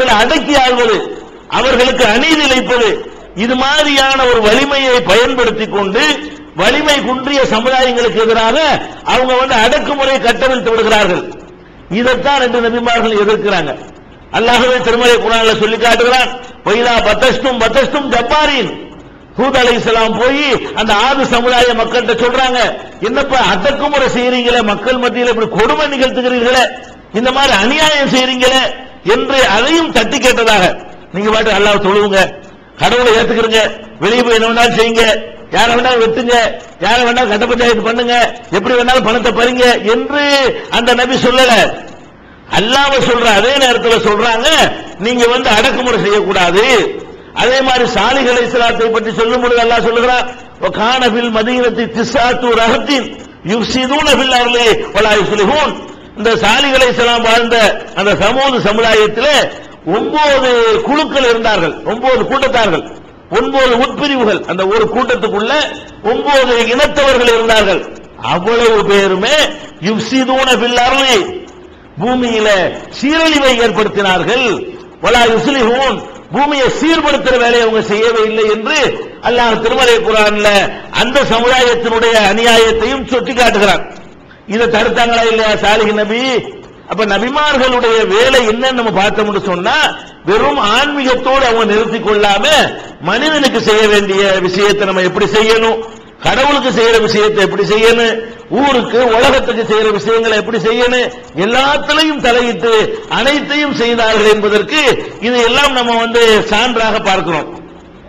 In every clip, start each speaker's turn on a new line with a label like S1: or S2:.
S1: அவர்களை அடக்கி ஆள்வது அவர்களுக்கு அநீதி இழைப்பது இது மாதிரியான ஒரு வலிமையை பயன்படுத்தி கொண்டு வலிமை குன்றிய சமுதாயங்களுக்கு எதிராக அவங்க வந்து அடக்குமுறை கட்டவிழ்த்து விடுகிறார்கள். இதைத்தான் ரெண்டு நபிமார்கள் எதிர்க்கிறாங்க. அல்லாஹவே திருமலை குரான்ல சொல்லி காட்டுகிறான் பொய்லா பத்தஸ்தும் பத்தஸ்தும் ஜப்பாரின். ஹூத் அலை இஸ்லாம் போய் அந்த ஆறு சமுதாய மக்கள்கிட்ட சொல்றாங்க என்னப்ப அடக்குமுறை செய்யறீங்களே மக்கள் மத்தியில் இப்படி கொடுமை நிகழ்த்துகிறீர்களே இந்த மாதிரி அநியாயம் செய்யறீங்களே என்று அதையும் தட்டி கேட்டதாக. நீங்க பாட்டு அல்லாஹ் தொழுவுங்க கடவுளை ஏத்துக்கிறீங்க வெளியே போய் என்ன வேணாலும் செய்யுங்க. யாரை வேணாலும் வெட்டுங்க. யாரை வேணாலும் கட்ட பஞ்சாயத்து பண்ணுங்க. எப்படி வேணாலும் பணத்தை பறிங்க என்று அந்த நபி சொல்லல. அல்லாம சொல்ற அதே நேரத்தில் சொல்றாங்க நீங்க வந்து அடக்குமுறை செய்யக்கூடாது. அதே மாதிரி சாலிகளை இஸ்லாத்தை பற்றி சொல்லும் பொழுது அல்லாஹ் சொல்லுகிறான் கானபில் மதீனத்தை திசாத்து ரகத்தின் யுப்சிதூன பில் அருளே வலா யுஸ்லிஹூன் இந்த சாலிகளை செல்லாம் வாழ்ந்த அந்த சமூக சமுதாயத்தில் ஒன்பது குழுக்கள் இருந்தார்கள். ஒன்பது கூட்டத்தார்கள். ஒன்பது உட்பிரிவுகள். அந்த ஒரு கூட்டத்துக்குள்ள ஒன்பது இனத்தவர்கள் இருந்தார்கள். அவ்வளவு பேருமே யுப்சிதூன பில் பூமியில சீரழிவை ஏற்படுத்தினார்கள். வலா யுஸ்லிஹூன். பூமியை சீர்படுத்துற வேலையை அவங்க செய்யவே இல்லை என்று அல்லாஹ் திருமலை குரான்ல அந்த சமுதாயத்தினுடைய அநியாயத்தையும் சுட்டி காட்டுகிறான் இதை தடுத்தாங்களா இல்லையா சாலிஹ் நபி? அப்ப நபிமார்களுடைய வேலை என்னன்னு நம்ம பார்த்தோம்னு சொன்னா வெறும் ஆன்மீகத்தோடு அவங்க நிறுத்தி கொள்ளாம மனிதனுக்கு செய்ய வேண்டிய விஷயத்தை நம்ம எப்படி செய்யணும்? கடவுளுக்கு செய்யற விஷயத்தை எப்படி செய்யணும்? ஊருக்கு உலகத்துக்கு செய்யற விஷயங்களை எப்படி செய்யணும்? எல்லாத்திலையும் தலையிட்டு அனைத்தையும் செய்தார்கள் என்பதற்கு இதையெல்லாம் நம்ம வந்து சான்றாக பார்க்கிறோம்.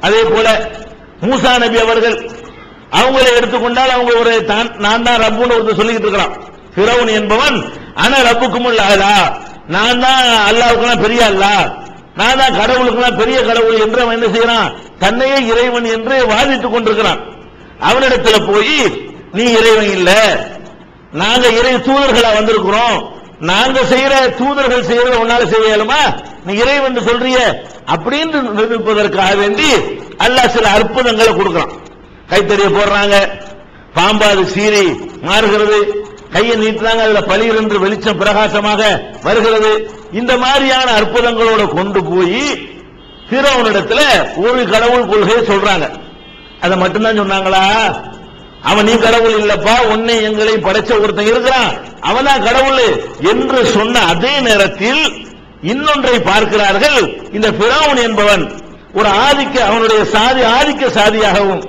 S1: அதே போல மூசா நபி அவர்கள் அவங்களை எடுத்துக்கொண்டால் அவங்க ஒரு தான் நான் தான் ரப்புன்னு ஒருத்தர் சொல்லிக்கிட்டு இருக்கிறான். பிறவன் என்பவன் ஆனா ரப்புக்கும் இல்லாதா நான் தான் அல்லாவுக்குலாம் பெரிய அல்லா? நான் தான் கடவுளுக்குலாம் பெரிய கடவுள் என்று அவன் என்ன செய்யறான் தன்னையே இறைவன் என்று வாதித்துக் கொண்டிருக்கிறான். அவனிடத்துல போய் நீ இறைவன் இல்ல. நாங்க இறை தூதர்களா வந்திருக்கிறோம். நாங்க செய்யற தூதர்கள் செய்யறத உன்னால செய்யலுமா நீ இறைவன் சொல்றிய? அப்படின்னு நிரூபிப்பதற்காக வேண்டி அல்லாஹ் சில அற்புதங்களை கொடுக்கிறான். கைத்தறிய போடுறாங்க. பாம்பாது சீறி மாறுகிறது. கையை நீட்டுறாங்க அதுல பளிர் என்று வெளிச்சம் பிரகாசமாக வருகிறது. இந்த மாதிரியான அற்புதங்களோட கொண்டு போய் பிறவனிடத்துல ஒரு கடவுள் கொள்கையை சொல்றாங்க. அதை மட்டும்தான் சொன்னாங்களா? அவன் நீ கடவுள் இல்லப்பா உன்னை எங்களை படைச்ச ஒருத்தன் இருக்கிறான். அவன்தான் கடவுள் என்று சொன்ன அதே நேரத்தில் இன்னொன்றை பார்க்கிறார்கள். இந்த பிராவன் என்பவன் ஒரு ஆதிக்க அவனுடைய சாதி ஆதிக்க சாதியாகவும்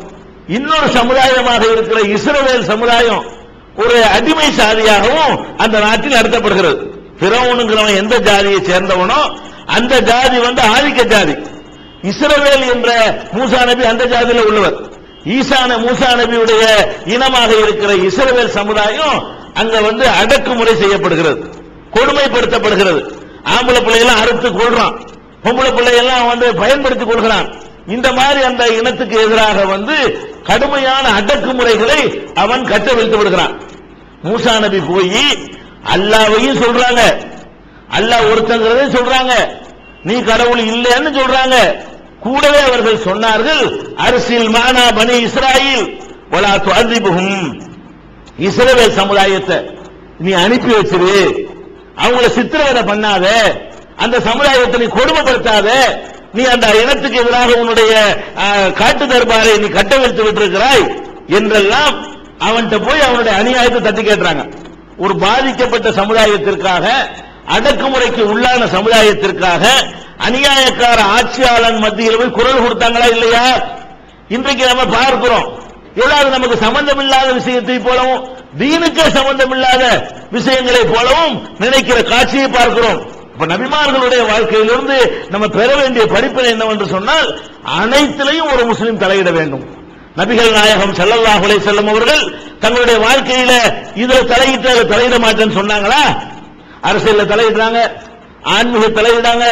S1: இன்னொரு சமுதாயமாக இருக்கிற இஸ்ரவேல் சமுதாயம் ஒரு அடிமை சாதியாகவும் அந்த நாட்டில் நடத்தப்படுகிறது. பிறவனுங்கிறவன் எந்த ஜாதியை சேர்ந்தவனோ அந்த ஜாதி வந்து ஆதிக்க ஜாதி. இஸ்ரவேல் என்ற மூசா நபி அந்த ஜாதியில் உள்ளவர். ஈசான மூசா நபியுடைய இனமாக இருக்கிற இஸ்ரவேல் சமுதாயம் அங்க வந்து அடக்குமுறை செய்யப்படுகிறது. கொடுமைப்படுத்தப்படுகிறது. ஆம்பளை பிள்ளையெல்லாம் அறுத்து கொள்றான் பொம்பளை பிள்ளையெல்லாம் வந்து பயன்படுத்திக் கொள்கிறான். இந்த மாதிரி அந்த இனத்துக்கு எதிராக வந்து கடுமையான அடக்குமுறைகளை அவன் கட்டவிழ்த்து விடுகிறான். மூசா நபி போய் அல்லாவையும் சொல்றாங்க. அல்லாஹ் ஒருத்தங்கிறதையும் சொல்றாங்க. நீ கடவுள் இல்லைன்னு சொல்றாங்க. கூடவே அவர்கள் சொன்னார்கள் அரசியல் மானா பனி இஸ்ராயில் வலா துஅதிபுஹும் இஸ்ரவேல் சமுதாயத்தை நீ அனுப்பி வச்சிரு. அவங்கள சித்திரவதை பண்ணாத. அந்த சமுதாயத்தை நீ கொடுமைப்படுத்தாத. நீ அந்த இனத்துக்கு எதிராக உன்னுடைய காட்டு தர்பாரை நீ கட்டவிழ்த்து விட்டிருக்கிறாய் என்றெல்லாம் அவன்கிட்ட போய் அவனுடைய அநியாயத்தை தட்டி கேட்டுறாங்க ஒரு பாதிக்கப்பட்ட சமுதாயத்திற்காக அடக்குமுறைக்கு உள்ளான சமுதாயத்திற்காக அநியாயக்கார ஆட்சியாளன் மத்தியில் போய் குரல் கொடுத்தாங்களா இல்லையா? இன்றைக்கு நம்ம பார்க்கிறோம். ஏதாவது நமக்கு சம்பந்தம் இல்லாத விஷயத்தை போலவும் தீனுக்கே சம்பந்தம் இல்லாத விஷயங்களை போலவும் நினைக்கிற காட்சியை பார்க்கிறோம். அப்ப நபிமார்களுடைய வாழ்க்கையிலிருந்து நம்ம பெற வேண்டிய படிப்பினை என்னவென்று சொன்னால் அனைத்திலையும் ஒரு முஸ்லீம் தலையிட வேண்டும். நபிகள் நாயகம் ஸல்லல்லாஹு செல்லும் அவர்கள் தங்களுடைய வாழ்க்கையில இதுல தலையிட்டு அதை தலையிட மாட்டேன்னு சொன்னாங்களா? அரசியல்ல தலையிடுறாங்க ஆன்மீக தலையிடாங்க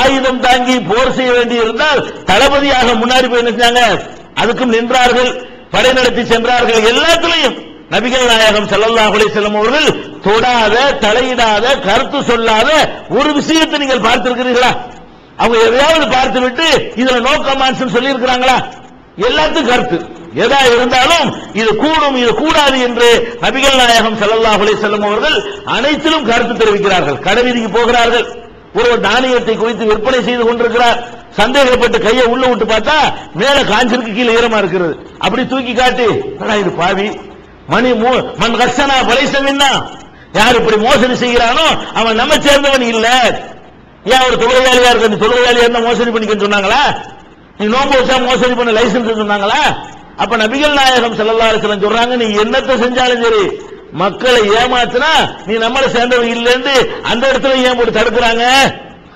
S1: ஆயுதம் தாங்கி போர் செய்ய வேண்டி இருந்தால் தளபதியாக முன்னாடி போய் நினைச்சாங்க அதுக்கும் நின்றார்கள் படை நடத்தி சென்றார்கள் எல்லாத்திலையும். நபிகள் நாயகம் செல்லல்லா செல்லும் வஸல்லம் அவர்கள் தொடாத தலையிடாத கருத்து சொல்லாத ஒரு விஷயத்தை நீங்கள் பார்த்திருக்கிறீர்களா? அவங்க எதையாவது பார்த்து விட்டு இதுல நோ கமாண்ட்ஸ் சொல்லி இருக்கிறாங்களா எல்லாத்துக்கும் கருத்து. எதா இருந்தாலும் இது கூடும் இது கூடாது என்று நபிகள் நாயகம் செல்லல்லா செல்லும் வஸல்லம் அவர்கள் அனைத்திலும் கருத்து தெரிவிக்கிறார்கள். கடைவீதிக்கு போகிறார்கள். ஒரு தானியத்தை குவித்து விற்பனை செய்து கொண்டிருக்கிறார். சந்தேகப்பட்டு கையை உள்ள விட்டு பார்த்தா மேல காஞ்சிருக்கு கீழே ஈரமா இருக்கிறது. அப்படி தூக்கி காட்டி இது பாவி. மணி மூ- மண் கர்ஷனா பலைசமின்னா யார் இப்படி மோசடி செய்கிறானோ அவன் நம்ம சேர்ந்தவன் இல்ல. ஏன் ஒரு தொழிலாளியா இருக்க தொழிலாளியா இருந்தா மோசடி பண்ணிக்கன்னு சொன்னாங்களா? நீ நோம்பு வச்சா மோசடி பண்ண லைசன்ஸ் சொன்னாங்களா? அப்ப நபிகள் நாயகம் செல்லல்லா அலைஹி சொல்றாங்க நீ என்னத்தை செஞ்சாலும் சரி மக்களை ஏமாத்தினா நீ நம்மள சேர்ந்தவன் இல்லைன்னு அந்த இடத்துல ஏன் போட்டு தடுக்கிறாங்க?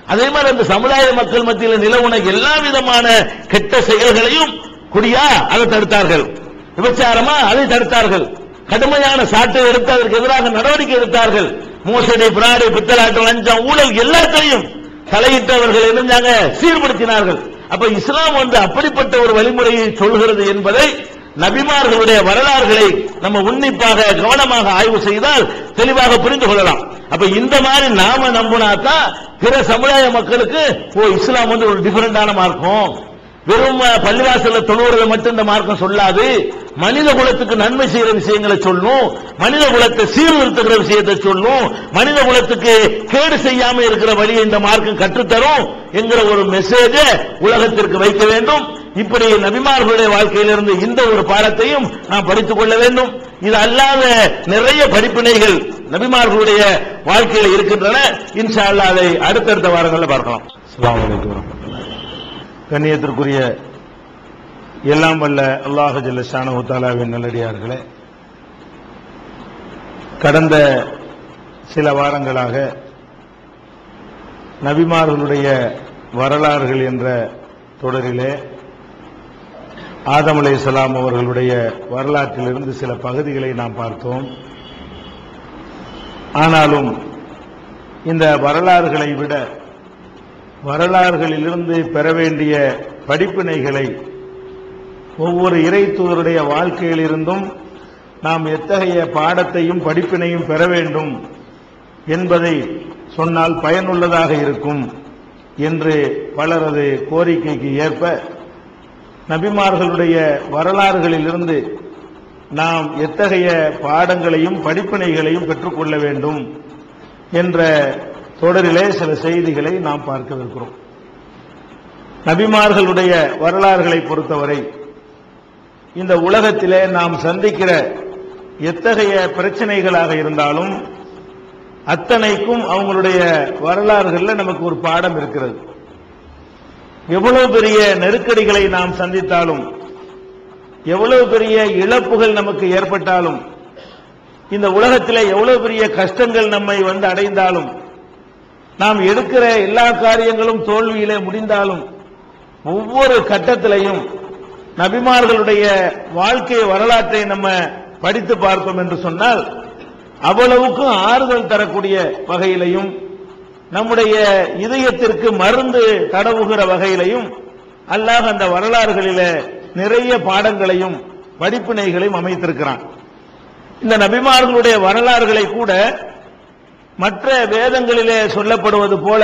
S1: அதே மாதிரி அந்த சமுதாய மக்கள் மத்தியில் நிலவுன எல்லா விதமான கெட்ட செயல்களையும் குடியா அதை தடுத்தார்கள். விபச்சாரமா? அதை தடுத்தார்கள். கடுமையான சாட்டை எடுத்து அதற்கு எதிராக நடவடிக்கை எடுத்தார்கள். மோசடி பிராடு பித்தலாட்டம் லஞ்சம் ஊழல் எல்லாத்தையும் தலையிட்டவர்கள் இருந்தாங்க சீர்படுத்தினார்கள். அப்ப இஸ்லாம் வந்து அப்படிப்பட்ட ஒரு வழிமுறையை சொல்கிறது என்பதை நபிமார்களுடைய வரலாறுகளை நம்ம உன்னிப்பாக கவனமாக ஆய்வு செய்தால் தெளிவாக புரிந்து கொள்ளலாம். அப்ப இந்த மாதிரி நாம நம்பினாதான் பிற சமுதாய மக்களுக்கு ஓ இஸ்லாம் வந்து ஒரு டிஃபரெண்டான மார்க்கம். வெறும் பள்ளிவாசல பள்ளிவாசல்ல தொழுவுறதை மட்டும் இந்த மார்க்கம் சொல்லாது. மனித குலத்துக்கு நன்மை செய்யற விஷயங்களை சொல்லும். மனித குலத்தை சீர்திருத்துகிற விஷயத்தை சொல்லும். மனித குலத்துக்கு கேடு செய்யாம இருக்கிற வழியை இந்த மார்க்கம் கற்றுத்தரும் என்கிற ஒரு மெசேஜ உலகத்திற்கு வைக்க வேண்டும். இப்படி நபிமார்களுடைய வாழ்க்கையிலிருந்து இந்த ஒரு பாடத்தையும் நாம் படித்துக் கொள்ள வேண்டும். இது அல்லாத நிறைய படிப்பினைகள் நபிமார்களுடைய வாழ்க்கையில் இருக்கின்றன. இன்ஷா அல்லா அதை அடுத்தடுத்த வாரங்களில் பார்க்கலாம்.
S2: கண்ணியத்திற்குரிய எல்லாம் வல்ல அல்லாஹ் ஜல்லஷானு தாலாவின் நல்லடியார்களே கடந்த சில வாரங்களாக நபிமார்களுடைய வரலாறுகள் என்ற தொடரிலே ஆதம் சலாம் அவர்களுடைய வரலாற்றிலிருந்து சில பகுதிகளை நாம் பார்த்தோம். ஆனாலும் இந்த வரலாறுகளை விட வரலாறுகளிலிருந்து பெற வேண்டிய படிப்பினைகளை ஒவ்வொரு இறை தூதருடைய வாழ்க்கையிலிருந்தும் நாம் எத்தகைய பாடத்தையும் படிப்பினையும் பெற வேண்டும் என்பதை சொன்னால் பயனுள்ளதாக இருக்கும் என்று பலரது கோரிக்கைக்கு ஏற்ப நபிமார்களுடைய வரலாறுகளிலிருந்து நாம் எத்தகைய பாடங்களையும் படிப்பினைகளையும் பெற்றுக்கொள்ள வேண்டும் என்ற தொடரிலே சில செய்திகளை நாம் பார்க்கவிருக்கிறோம். நபிமார்களுடைய வரலாறுகளை பொறுத்தவரை இந்த உலகத்திலே நாம் சந்திக்கிற எத்தகைய பிரச்சனைகளாக இருந்தாலும் அத்தனைக்கும் அவங்களுடைய வரலாறுகளில் நமக்கு ஒரு பாடம் இருக்கிறது. எவ்வளவு பெரிய நெருக்கடிகளை நாம் சந்தித்தாலும் எவ்வளவு பெரிய இழப்புகள் நமக்கு ஏற்பட்டாலும் இந்த உலகத்தில் எவ்வளவு பெரிய கஷ்டங்கள் நம்மை வந்து அடைந்தாலும் நாம் எடுக்கிற எல்லா காரியங்களும் தோல்வியிலே முடிந்தாலும் ஒவ்வொரு கட்டத்திலையும் நபிமார்களுடைய வாழ்க்கை வரலாற்றை நம்ம படித்து பார்ப்போம் என்று சொன்னால் அவ்வளவுக்கும் ஆறுதல் தரக்கூடிய வகையிலையும் நம்முடைய இதயத்திற்கு மருந்து தடவுகிற வகையிலையும் அல்லாஹ் அந்த வரலாறுகளில நிறைய பாடங்களையும் படிப்பினைகளையும் அமைத்திருக்கிறான். இந்த நபிமார்களுடைய வரலாறுகளை கூட மற்ற வேதங்களிலே சொல்லப்படுவது போல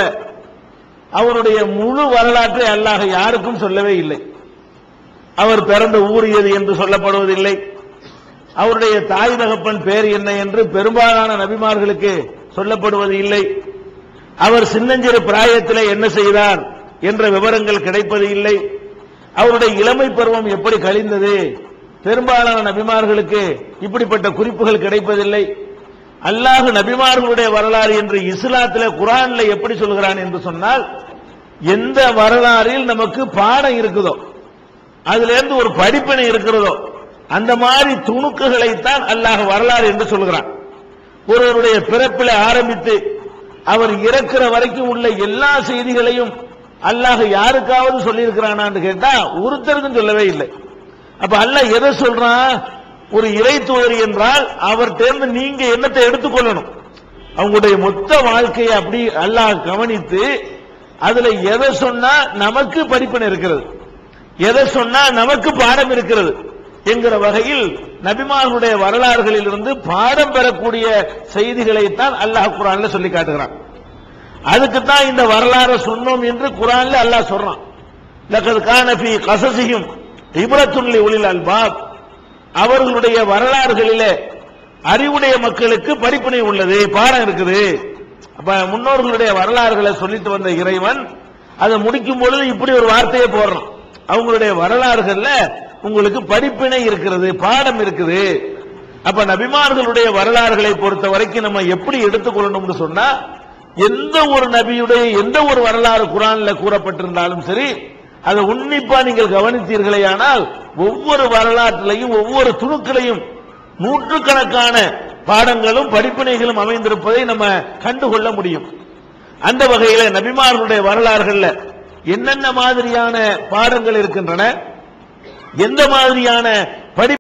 S2: அவருடைய முழு வரலாற்றை அல்லாஹ் யாருக்கும் சொல்லவே இல்லை. அவர் பிறந்த ஊர் எது என்று சொல்லப்படுவதில்லை. அவருடைய தாய் தகப்பன் பேர் என்ன என்று பெரும்பாலான நபிமார்களுக்கு சொல்லப்படுவது இல்லை. அவர் சின்னஞ்சிறு பிராயத்தில் என்ன செய்தார் என்ற விவரங்கள் கிடைப்பது இல்லை. அவருடைய இளமை பருவம் எப்படி கழிந்தது? பெரும்பாலான நபிமார்களுக்கு இப்படிப்பட்ட குறிப்புகள் கிடைப்பதில்லை. அல்லாஹ் நபிமார்களுடைய வரலாறு என்று இஸ்லாத்துல குரான்ல எப்படி சொல்கிறான் என்று சொன்னால் எந்த வரலாறில் நமக்கு பாடம் இருக்குதோ அதுல இருந்து ஒரு படிப்பினை இருக்கிறதோ அந்த மாதிரி துணுக்குகளைத்தான் அல்லாஹ் வரலாறு என்று சொல்கிறான். ஒருவருடைய பிறப்பில் ஆரம்பித்து அவர் இறக்கிற வரைக்கும் உள்ள எல்லா செய்திகளையும் அல்லாஹ் யாருக்காவது சொல்லியிருக்கிறானான்னு கேட்டா ஒருத்தருக்கும் சொல்லவே இல்லை. அப்ப அல்லாஹ் எதை சொல்றான்? ஒரு இறை தூதர் என்றால் அவர் தேர்ந்து நீங்க என்னத்தை எடுத்துக்கொள்ளணும் அவங்களுடைய மொத்த வாழ்க்கையை அப்படி அல்லாஹ் கவனித்து அதுல எதை சொன்னா நமக்கு படிப்பினை இருக்கிறது? எதை சொன்னா நமக்கு பாடம் இருக்கிறது? என்கிற வகையில் நபிமார்களுடைய வரலாறுகளில் இருந்து பாடம் பெறக்கூடிய செய்திகளைத்தான் அல்லாஹ் குரான்ல சொல்லி காட்டுகிறான். அதுக்கு தான் இந்த வரலாறு சொன்னோம் என்று குரான்ல அல்லாஹ் சொல்றான். லக்கது கானபி கசசியும் இப்ரத்துல்லி ஒளில் அல்பாப். அவர்களுடைய வரலாறுகளிலே அறிவுடைய மக்களுக்கு படிப்பினை உள்ளது பாடம் இருக்குது. அப்ப முன்னோர்களுடைய வரலாறுகளை சொல்லிட்டு வந்த இறைவன் அதை முடிக்கும் பொழுது இப்படி ஒரு வார்த்தையை போடுறோம் அவங்களுடைய வரலாறுகள்ல உங்களுக்கு படிப்பினை இருக்கிறது பாடம் இருக்குது. அப்ப நபிமார்களுடைய வரலாறுகளை பொறுத்த வரைக்கும் நம்ம எப்படி எடுத்துக்கொள்ளணும்னு சொன்னா எந்த ஒரு நபியுடைய எந்த ஒரு வரலாறு குரான்ல கூறப்பட்டிருந்தாலும் சரி அதை உன்னிப்பா நீங்கள் கவனித்தீர்களேயானால் ஒவ்வொரு வரலாற்றிலையும் ஒவ்வொரு துணுக்களையும் நூற்றுக்கணக்கான பாடங்களும் படிப்பினைகளும் அமைந்திருப்பதை நம்ம கண்டுகொள்ள முடியும். அந்த வகையில நபிமார்களுடைய வரலாறுகள்ல என்னென்ன மாதிரியான பாடங்கள் இருக்கின்றன எந்த மாதிரியான படி